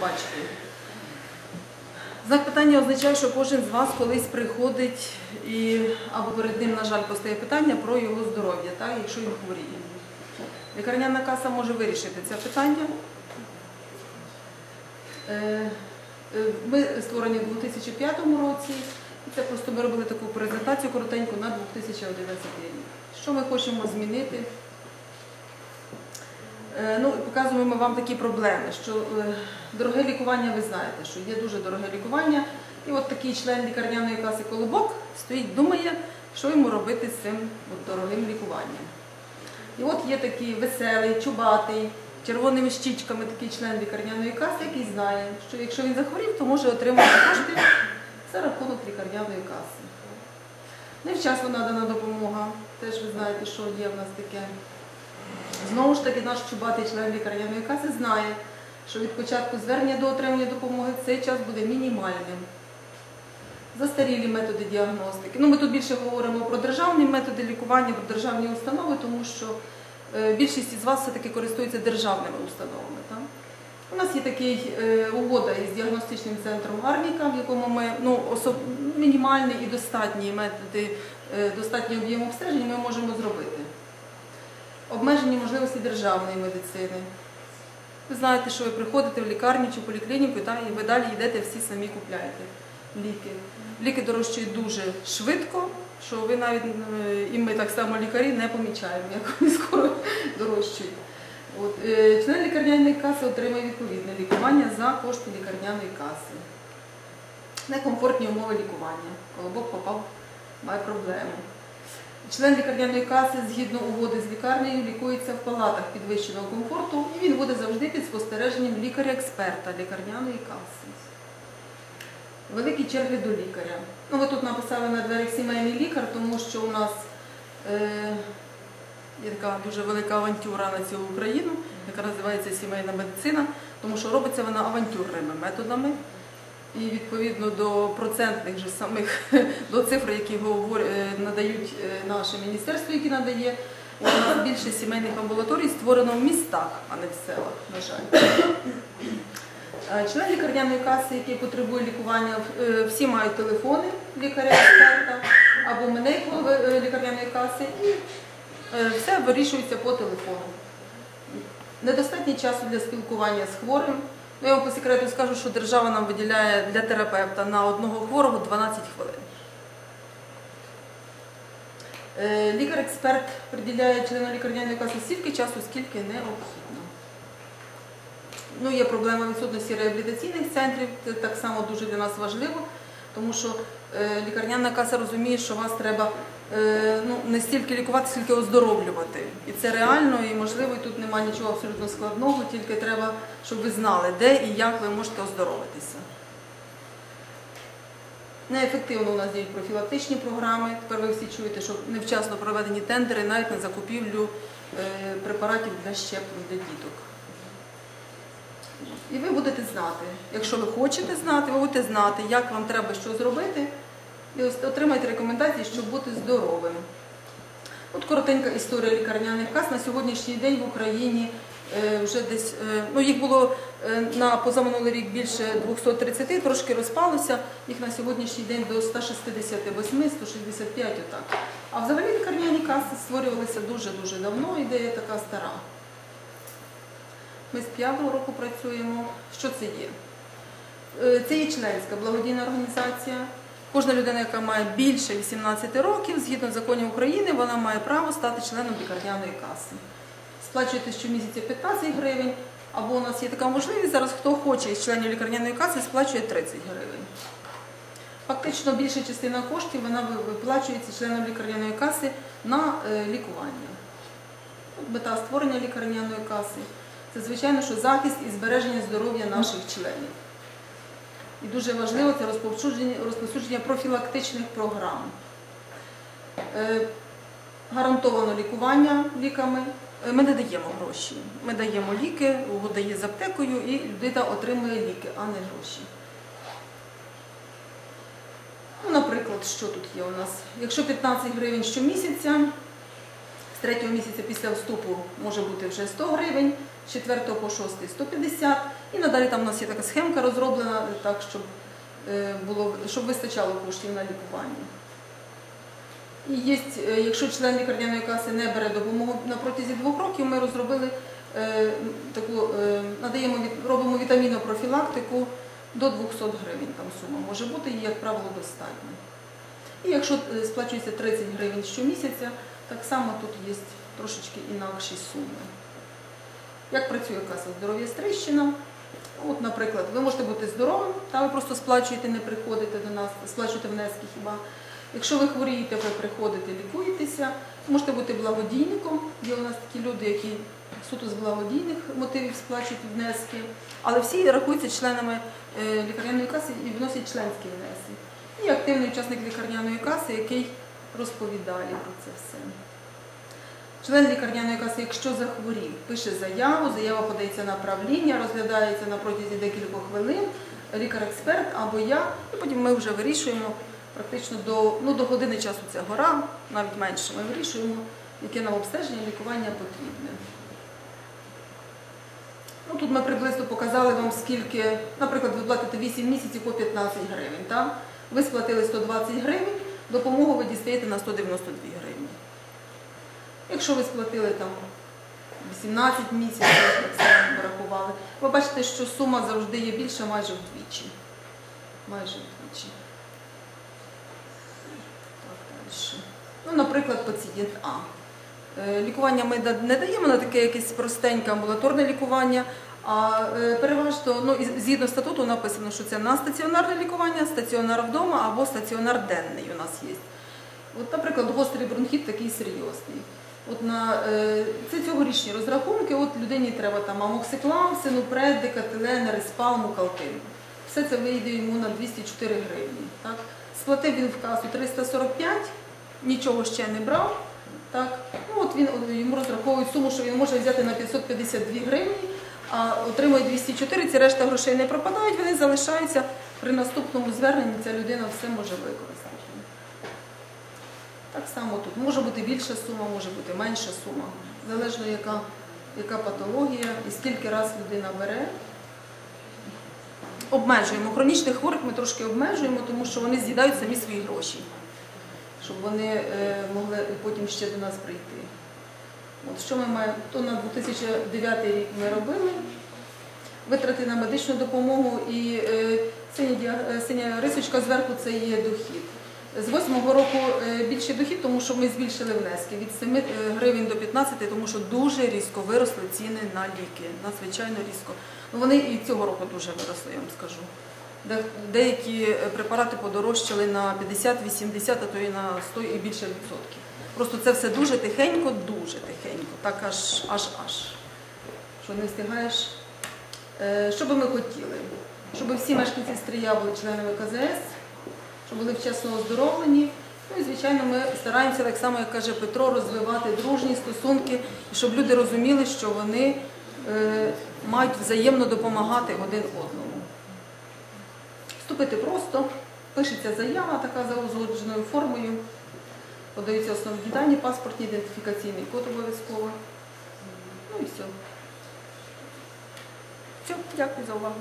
бачити. Знак питання означає, що кожен з вас колись приходить і або перед ним, на жаль, постає питання про його здоров'я, так, якщо він хворіє. Лікарняна каса може вирішити це питання. Е, е, Ми створені у 2005 році. І Це просто ми робили таку презентацію коротеньку на 2011 рік. Що ми хочемо змінити? Е, Ну, показуємо вам такі проблеми, що е, дороге лікування, ви знаєте, що є дуже дороге лікування. І от такий член лікарняної каси Колобок стоїть, думає, що йому робити з цим от дорогим лікуванням. І от є такий веселий, чубатий, червоними щічками такий член лікарняної каси, який знає, що якщо він захворів, то може отримати кошти за рахунок лікарняної каси. Невчасно надана допомога. Теж ви знаєте, що є в нас таке. Знову ж таки, наш чубатий член лікарняної каси знає, що від початку звернення до отримання допомоги цей час буде мінімальним. Застарілі методи діагностики. Ну, ми тут більше говоримо про державні методи лікування, про державні установи, тому що е, більшість із вас все-таки користується державними установами. Так? У нас є такий е, угода із діагностичним центром Гарніка, в якому ми ну, особ... мінімальні і достатні методи, е, достатній об'єм обстежень ми можемо зробити. Обмежені можливості державної медицини. Ви знаєте, що ви приходите в лікарню чи поліклініку і ви далі йдете, всі самі купляєте ліки. Ліки дорожчають дуже швидко, що ви навіть і ми так само лікарі не помічаємо, як вони скоро дорожчають. От, е, член лікарняної каси отримує відповідне лікування за кошти лікарняної каси. Некомфортні умови лікування. Колобок попав, має проблему. Член лікарняної каси згідно угоди з лікарнею лікується в палатах підвищеного комфорту і він буде завжди під спостереженням лікаря-експерта лікарняної каси. Великі черги до лікаря. Ну, ви тут написали на дверях сімейний лікар, тому що у нас е, є така дуже велика авантюра на цілу Україну, яка називається сімейна медицина, тому що робиться вона авантюрними методами. І відповідно до процентних же самих до цифр, які надають е, наше міністерство, яке надає, у нас більше сімейних амбулаторій створено в містах, а не в селах, на жаль. Е, Член лікарняної каси, який потребує лікування, е, всі мають телефони лікаря-експерта або мене голови е, лікарняної каси, і е, все вирішується по телефону. Недостатньо часу для спілкування з хворим. Ну, я вам по секрету скажу, що держава нам виділяє для терапевта на одного хворого 12 хвилин. Е, Лікар-експерт приділяє члену лікарняної каси стільки часу, скільки необхідно. Ну, є проблема відсутності реабілітаційних центрів, це так само дуже для нас важливо, тому що е, лікарняна каса розуміє, що вас треба ну, не стільки лікувати, скільки оздоровлювати. І це реально і можливо, і тут немає нічого абсолютно складного, тільки треба, щоб ви знали, де і як ви можете оздоровитися. Неефективно у нас діють профілактичні програми. Тепер ви всі чуєте, що невчасно проведені тендери навіть на закупівлю е, препаратів для щеплень для діток. І ви будете знати, якщо ви хочете знати, ви будете знати, як вам треба що зробити, і ось отримайте рекомендації, щоб бути здоровим. От коротенька історія лікарняних кас. На сьогоднішній день в Україні е, вже десь, е, ну їх було е, на позаминулий рік більше 230, трошки розпалося, їх на сьогоднішній день до 168, 165 отак. А взагалі лікарняні каси створювалися дуже-дуже давно, ідея така стара. Ми з п'ятого року працюємо. Що це є? Це є членська благодійна організація. Кожна людина, яка має більше 18 років, згідно законів України, вона має право стати членом лікарняної каси. Сплачуєте щомісяця 15 гривень, або у нас є така можливість, зараз хто хоче із членів лікарняної каси, сплачує 30 гривень. Фактично більша частина коштів вона виплачується членам лікарняної каси на е, лікування. Мета створення лікарняної каси це, звичайно, що захист і збереження здоров'я наших членів. І дуже важливо це розповсюдження, профілактичних програм. Е, гарантовано лікування ліками. Е, Ми не даємо гроші. Ми даємо ліки, угода є з аптекою, і людина отримує ліки, а не гроші. Ну, наприклад, що тут є у нас? Якщо 15 гривень щомісяця, з третього місяця після вступу може бути вже 100 гривень, з 4 по 6 150. І надалі там у нас є така схемка розроблена так, щоб, е, було, щоб вистачало коштів на лікування. І є, е, якщо член лікарняної каси не бере допомогу на протязі двох років, ми розробили е, таку, е, надаємо робимо вітамінопрофілактику до 200 гривень. Там сума може бути, і, як правило, достатньо. І якщо сплачується 30 гривень щомісяця, так само тут є трошечки інакші суми. Як працює каса здоров'я Стрищина? От, наприклад, ви можете бути здоровим, та ви просто сплачуєте, не приходите до нас, сплачуєте внески хіба. Якщо ви хворієте, ви приходите, лікуєтеся, можете бути благодійником. Є у нас такі люди, які суто з благодійних мотивів сплачують внески, але всі рахуються членами е, лікарняної каси і вносять членські внески. І активний учасник лікарняної каси, який розповідає про це все. Член лікарняної каси, якщо захворів, пише заяву, заява подається на правління, розглядається на протязі декількох хвилин, лікар-експерт або я, і потім ми вже вирішуємо практично до, ну, до години часу ця гора, навіть менше, ми вирішуємо, яке нам обстеження, лікування потрібне. Ну, тут ми приблизно показали вам, скільки, наприклад, ви платите 8 місяців по 15 гривень. Так? Ви сплатили 120 гривень, допомогу ви дістаєте на 192 гривні. Якщо ви сплатили там 18 місяців, так само ми рахували, ви бачите, що сума завжди є більша майже вдвічі. Майже вдвічі. Так. Ну, наприклад, пацієнт А. Е, Лікування ми не даємо на таке якесь простеньке амбулаторне лікування, а е, переважно ну, згідно статуту написано, що це на стаціонарне лікування, стаціонар вдома або стаціонар денний у нас є. От, наприклад, гострий бронхіт такий серйозний. От на е, це цьогорічні розрахунки. От людині треба там амоксиклам, синупред, декателен, респал, мукалтин. Все це вийде йому на 204 гривні. Так? Сплатив він в касу 345, нічого ще не брав. Так? Ну, от він йому розраховують суму, що він може взяти на 552 гривні, а отримує 204, ці решта грошей не пропадають, вони залишаються при наступному зверненні. Ця людина все може використати. Так само тут може бути більша сума, може бути менша сума, залежно яка, яка патологія і скільки раз людина бере. Обмежуємо. Хронічних хворих ми трошки обмежуємо, тому що вони з'їдають самі свої гроші, щоб вони е, могли потім ще до нас прийти. От що ми маємо? То на 2009 рік ми робили витрати на медичну допомогу і е, е, синя рисочка зверху це є дохід. З 8-го року е, більший дохід, тому що ми збільшили внески від 7 е, гривень до 15, тому що дуже різко виросли ціни на ліки, надзвичайно різко. Ну, Вони і цього року дуже виросли, я вам скажу. Деякі препарати подорожчали на 50, 80, а то і на 100 і більше відсотків. Просто це все дуже тихенько, дуже тихенько, так аж аж аж. Що не встигаєш. Е, Що би ми хотіли? Щоб всі мешканці Стрия були членами КЗС, щоб були вчасно оздоровлені. Ну і, звичайно, ми стараємося, так само, як каже Петро, розвивати дружні стосунки, щоб люди розуміли, що вони е, мають взаємно допомагати один одному. Вступити просто, пишеться заява така за узгодженою формою, подаються основні дані, паспортні, ідентифікаційний код обов'язково. Ну і все. Все, дякую за увагу.